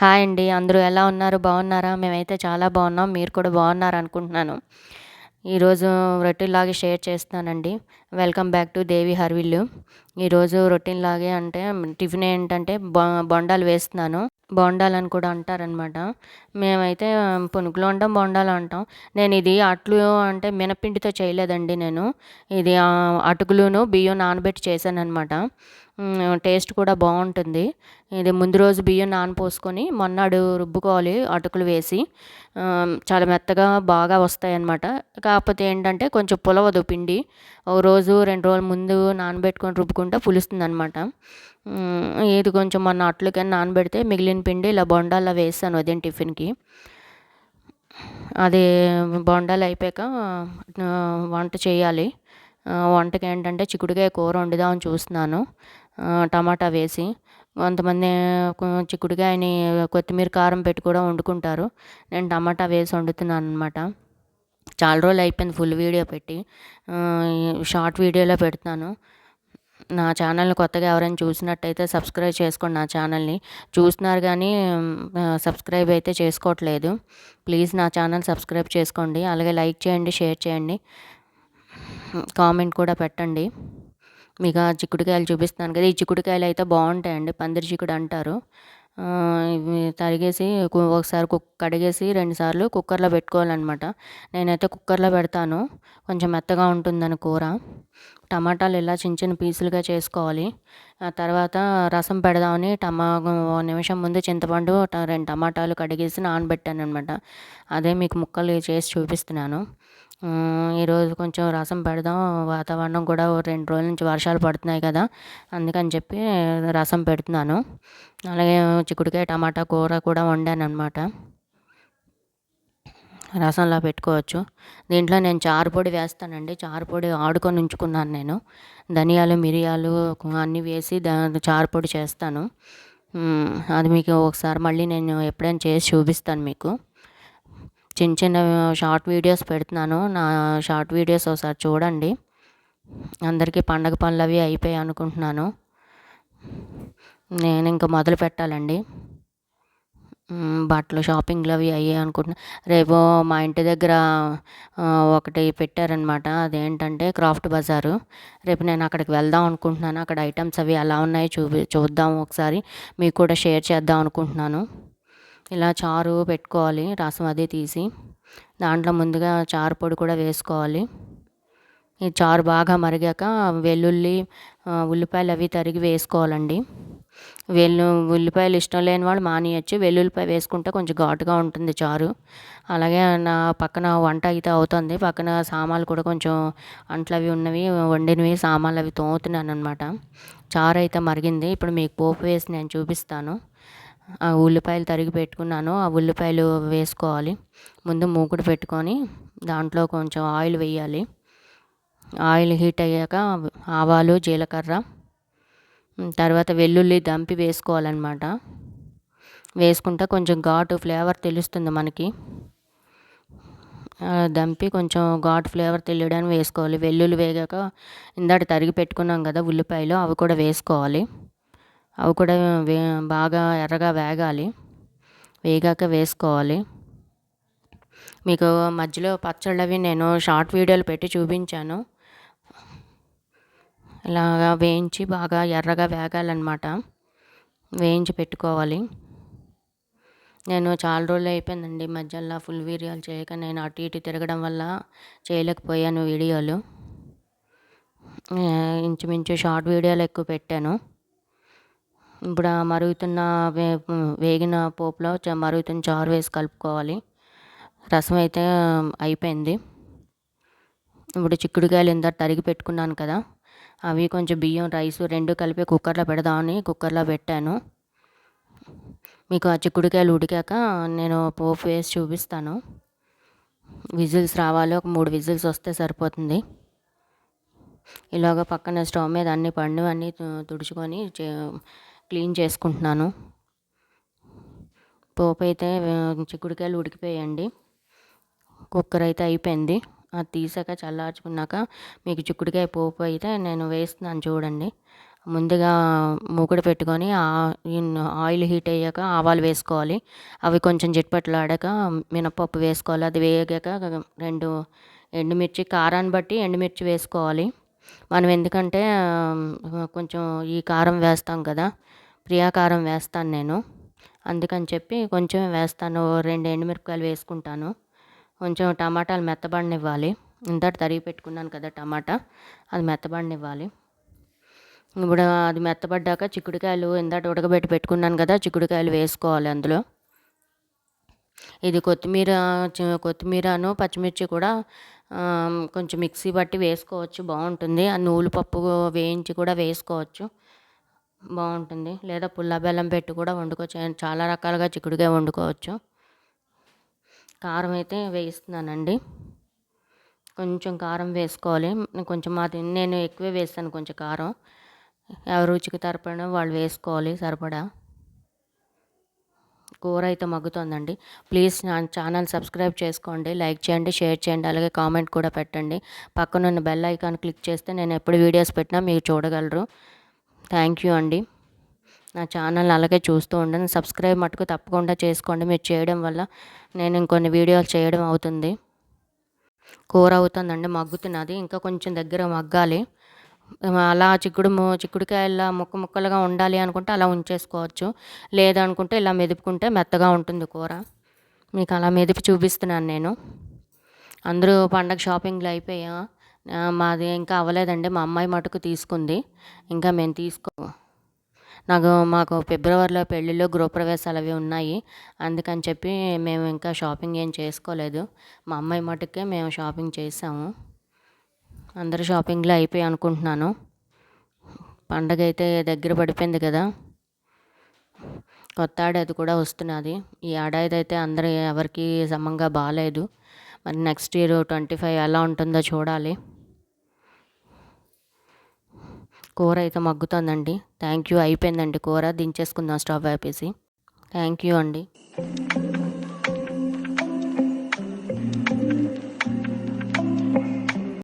Hi అండి. అందరూ ఎలా ఉన్నారు? బాగున్నారా? మేమైతే చాలా బాగున్నాం. మీరు కూడా బాగున్నారు అనుకుంటున్నాను ఈరోజు రొట్టెలాగే షేర్ చేస్తున్నానండి. Welcome back to Devi Harvillu. ఈరోజు రొటీన్ లాగే అంటే టిఫిన్ ఏంటంటే బొ బొండాలు వేస్తున్నాను. బొండాలు అని కూడా అంటారనమాట. మేమైతే పునుకులు అంటాం బొండాలు అంటాం నేను ఇది అట్లు అంటే మినపిండితో చేయలేదండి నేను. ఇది అటుకులును బియ్యం నానబెట్టి చేశాను అనమాట టేస్ట్ కూడా బాగుంటుంది. ఇది ముందు రోజు బియ్యం నానపోసుకొని మొన్నాడు రుబ్బుకోవాలి అటుకులు వేసి. చాలా మెత్తగా బాగా వస్తాయి అన్నమాట కాకపోతే ఏంటంటే కొంచెం పులవదు పిండి. ఒక రోజు రెండు రోజుల ముందు నానబెట్టుకొని రుబ్బుకుంటే పులుస్తుంది అనమాట ఇది కొంచెం మన అట్లకని నానబెడితే మిగిలిన పిండి ఇలా బొండాల్లో వేసాను ఉదయం టిఫిన్కి. అది బొండాలు అయిపోయాక వంట చేయాలి. వంటకి ఏంటంటే చిక్కుడుకాయ కూర వండుదామని చూస్తున్నాను. టమాటా వేసి కొంతమంది చిక్కుడుకాయని కొత్తిమీర కారం పెట్టి కూడా వండుకుంటారు. నేను టమాటా వేసి వండుతున్నాను అనమాట చాలా రోజులు అయిపోయింది ఫుల్ వీడియో పెట్టి షార్ట్ వీడియోలో పెడతాను నా ఛానల్ని కొత్తగా ఎవరైనా చూసినట్టయితే సబ్స్క్రైబ్ చేసుకోండి నా ఛానల్ని. చూస్తున్నారు కానీ సబ్స్క్రైబ్ అయితే చేసుకోవట్లేదు. ప్లీజ్ నా ఛానల్ సబ్స్క్రైబ్ చేసుకోండి. అలాగే లైక్ చేయండి షేర్ చేయండి. కామెంట్ కూడా పెట్టండి. మీకు ఆ చిక్కుడుకాయలు చూపిస్తాను కదా ఈ చిక్కుడుకాయలు అయితే బాగుంటాయండి పందిరి చిక్కుడు అంటారు. తరిగేసి ఒకసారి కుక్ కడిగేసి రెండుసార్లు కుక్కర్లో పెట్టుకోవాలన్నమాట. నేనైతే కుక్కర్లో పెడతాను. కొంచెం మెత్తగా ఉంటుందని కూర. టమాటాలు ఇలా చిన్న చిన్న పీసులుగా చేసుకోవాలి. ఆ తర్వాత రసం పెడదామని టమా నిమిషం ముందు చింతపండు రెండు టమాటాలు కడిగేసి నానబెట్టాను అనమాట అదే మీకు ముక్కలు చేసి చూపిస్తున్నాను. ఈరోజు కొంచెం రసం పెడదాం వాతావరణం కూడా రెండు రోజుల నుంచి వర్షాలు పడుతున్నాయి కదా అందుకని చెప్పి రసం పెడుతున్నాను. అలాగే చిక్కుడుకాయ టమాటా కూర కూడా వండాను అనమాట రసంలా పెట్టుకోవచ్చు. దీంట్లో నేను చారుపొడి వేస్తానండి. చారుపొడి ఆడుకొని ఉంచుకున్నాను నేను. ధనియాలు మిరియాలు అన్నీ వేసి దా చారుపొడి చేస్తాను. అది మీకు ఒకసారి మళ్ళీ నేను ఎప్పుడైనా చేసి చూపిస్తాను మీకు. చిన్న చిన్న షార్ట్ వీడియోస్ పెడుతున్నాను. నా షార్ట్ వీడియోస్ ఒకసారి చూడండి. అందరికీ పండగ పనులు అవి అయిపోయాయి అనుకుంటున్నాను. నేను ఇంకా మొదలు పెట్టాలండి. బట్టలు షాపింగ్లు అవి అయ్యాయి అనుకుంటున్నా. రేపు మా ఇంటి దగ్గర ఒకటి పెట్టారనమాట. అదేంటంటే క్రాఫ్ట్ బజారు. రేపు నేను అక్కడికి వెళ్దాం అనుకుంటున్నాను. అక్కడ ఐటమ్స్ అవి ఎలా ఉన్నాయో చూపి చూద్దాం ఒకసారి. మీకు కూడా షేర్ చేద్దాం అనుకుంటున్నాను. ఇలా చారు పెట్టుకోవాలి రసం అది తీసి. దాంట్లో ముందుగా చారు పొడి కూడా వేసుకోవాలి. ఈ చారు బాగా మరిగాక వెల్లుల్లి ఉల్లిపాయలు అవి తరిగి వేసుకోవాలండి. వెల్లు ఉల్లిపాయలు ఇష్టం లేని వాళ్ళు మానేయచ్చు. వెల్లుల్లిపాయ వేసుకుంటే కొంచెం ఘాటుగా ఉంటుంది చారు. అలాగే నా పక్కన వంట అయితే అవుతుంది. పక్కన సామాన్లు కూడా కొంచెం అంట్లు అవి ఉన్నవి వండినవి సామాన్లు అవి తోముతున్నాను అనమాట చారు అయితే మరిగింది. ఇప్పుడు మీకు పోపు వేసి నేను చూపిస్తాను. ఉల్లిపాయలు తరిగి పెట్టుకున్నాను. ఆ ఉల్లిపాయలు వేసుకోవాలి. ముందు మూకుడు పెట్టుకొని దాంట్లో కొంచెం ఆయిల్ వేయాలి. ఆయిల్ హీట్ అయ్యాక ఆవాలు జీలకర్ర తర్వాత వెల్లుల్లి దంపి వేసుకోవాలన్నమాట. వేసుకుంటే కొంచెం ఘాటు ఫ్లేవర్ తెలుస్తుంది మనకి. దంపి కొంచెం ఘాటు ఫ్లేవర్ తెలియడానికి వేసుకోవాలి. వెల్లుల్లి వేగాక ఇందాక తరిగి పెట్టుకున్నాం కదా ఉల్లిపాయలు అవి కూడా వేసుకోవాలి. అవి కూడా వే బాగా ఎర్రగా వేగాలి. వేగాక వేసుకోవాలి. మీకు మధ్యలో పచ్చళ్ళు అవి నేను షార్ట్ వీడియోలు పెట్టి చూపించాను. ఇలాగా వేయించి బాగా ఎర్రగా వేగాలన్నమాట. వేయించి పెట్టుకోవాలి. నేను చాలా రోజులు అయిపోయిందండి మధ్యలో ఫుల్ వీడియోలు చేయక నేను అటు ఇటు తిరగడం వల్ల చేయలేకపోయాను వీడియోలు. ఇంచుమించు షార్ట్ వీడియోలు ఎక్కువ పెట్టాను. ఇప్పుడు ఆ మరుగుతున్న వే వేగిన పోపులో మరుగుతున్న చారు వేసి కలుపుకోవాలి. రసం అయితే అయిపోయింది. ఇప్పుడు చిక్కుడుకాయలు ఇంత తరిగి పెట్టుకున్నాను కదా అవి కొంచెం బియ్యం రైస్ రెండు కలిపి కుక్కర్లో పెడదామని కుక్కర్లో పెట్టాను. మీకు ఆ చిక్కుడుకాయలు ఉడికాక నేను పోపు వేసి చూపిస్తాను. విజిల్స్ రావాలి ఒక మూడు విజిల్స్ వస్తే సరిపోతుంది. ఇలాగ పక్కన స్టవ్ మీద అన్ని పండు అన్నీ తుడుచుకొని క్లీన్ చేసుకుంటున్నాను. పోపు అయితే చిక్కుడుకాయలు ఉడికిపోయండి కుక్కర్ అయితే అయిపోయింది. అది తీసాక చల్లార్చుకున్నాక మీకు చిక్కుడుకాయ పోపు అయితే నేను వేస్తున్నాను చూడండి. ముందుగా మూకుడు పెట్టుకొని ఆయిల్ హీట్ అయ్యాక ఆవాలు వేసుకోవాలి. అవి కొంచెం జిట్పట్లాడాక మినపప్పు వేసుకోవాలి. అది వేగాక రెండు ఎండుమిర్చి కారాన్ని బట్టి ఎండుమిర్చి వేసుకోవాలి. మనం ఎందుకంటే కొంచెం ఈ కారం వేస్తాం కదా ప్రియా కారం వేస్తాను నేను. అందుకని చెప్పి కొంచెం వేస్తాను. రెండు ఎండుమిరపకాయలు వేసుకుంటాను. కొంచెం టమాటాలు మెత్తబడినివ్వాలి. ఇంతటి తరిగి పెట్టుకున్నాను కదా టమాటా. అది మెత్తబడినివ్వాలి. ఇప్పుడు అది మెత్తబడ్డాక చిక్కుడుకాయలు ఇందాట ఉడకబెట్టి పెట్టుకున్నాను కదా చిక్కుడుకాయలు వేసుకోవాలి అందులో. ఇది కొత్తిమీర కొత్తిమీరను పచ్చిమిర్చి కూడా కొంచెం మిక్సీ బట్టి వేసుకోవచ్చు. బాగుంటుంది. ఆ నూలు పప్పు వేయించి కూడా వేసుకోవచ్చు. బాగుంటుంది. లేదా పుల్ల బెల్లం పెట్టి కూడా వండుకోవచ్చు. చాలా రకాలుగా చిక్కుడుగా వండుకోవచ్చు. కారం అయితే వేయిస్తున్నానండి. కొంచెం కారం వేసుకోవాలి. కొంచెం అది నేను ఎక్కువే వేస్తాను కొంచెం కారం. ఎవరు రుచికి తరపడం వాళ్ళు వేసుకోవాలి సరిపడా. కూర అయితే మగ్గుతుందండి. ప్లీజ్ నా ఛానల్ సబ్స్క్రైబ్ చేసుకోండి. లైక్ చేయండి షేర్ చేయండి అలాగే కామెంట్ కూడా పెట్టండి. పక్కనున్న బెల్ ఐకాన్ క్లిక్ చేస్తే నేను ఎప్పుడు వీడియోస్ పెట్టినా మీరు చూడగలరు. థ్యాంక్ యూ అండి. నా ఛానల్ అలాగే చూస్తూ ఉండండి. సబ్స్క్రైబ్ మటుకు తప్పకుండా చేసుకోండి. మీరు చేయడం వల్ల నేను ఇంకొన్ని వీడియోలు చేయడం అవుతుంది. కూర అవుతుందండి. మగ్గుతున్నది. ఇంకా కొంచెం దగ్గర మగ్గాలి. అలా చిక్కుడు చిక్కుడుకాయల ముక్క ముక్కలుగా ఉండాలి అనుకుంటే అలా ఉంచేసుకోవచ్చు. లేదనుకుంటే ఇలా మెదుపుకుంటే మెత్తగా ఉంటుంది కూర. మీకు అలా మెదిపి చూపిస్తున్నాను నేను. అందరూ పండగ షాపింగ్లు అయిపోయా? మాది ఇంకా అవ్వలేదండి. మా అమ్మాయి మటుకు తీసుకుంది. ఇంకా మేము తీసుకో నాకు మాకు ఫిబ్రవరిలో పెళ్ళిళ్ళు గృహప్రవేశాలు అవి ఉన్నాయి. అందుకని చెప్పి మేము ఇంకా షాపింగ్ ఏం చేసుకోలేదు. మా అమ్మాయి మటుకే మేము షాపింగ్ చేసాము. అందరూ షాపింగ్లో అయిపోయి అనుకుంటున్నాను. పండగ అయితే దగ్గర పడిపోయింది కదా. కొత్త ఏడాది కూడా వస్తున్నది. ఈ ఏడాది అయితే అందరూ ఎవరికి సమంగా బాగాలేదు. మరి నెక్స్ట్ ఇయర్ ట్వంటీ ఫైవ్ ఎలా ఉంటుందో చూడాలి. కూర అయితే మగ్గుతుందండి. థ్యాంక్ యూ అయిపోయిందండి కూర. దించేసుకుందాం స్టవ్ ఆపేసి. థ్యాంక్ యూ అండి.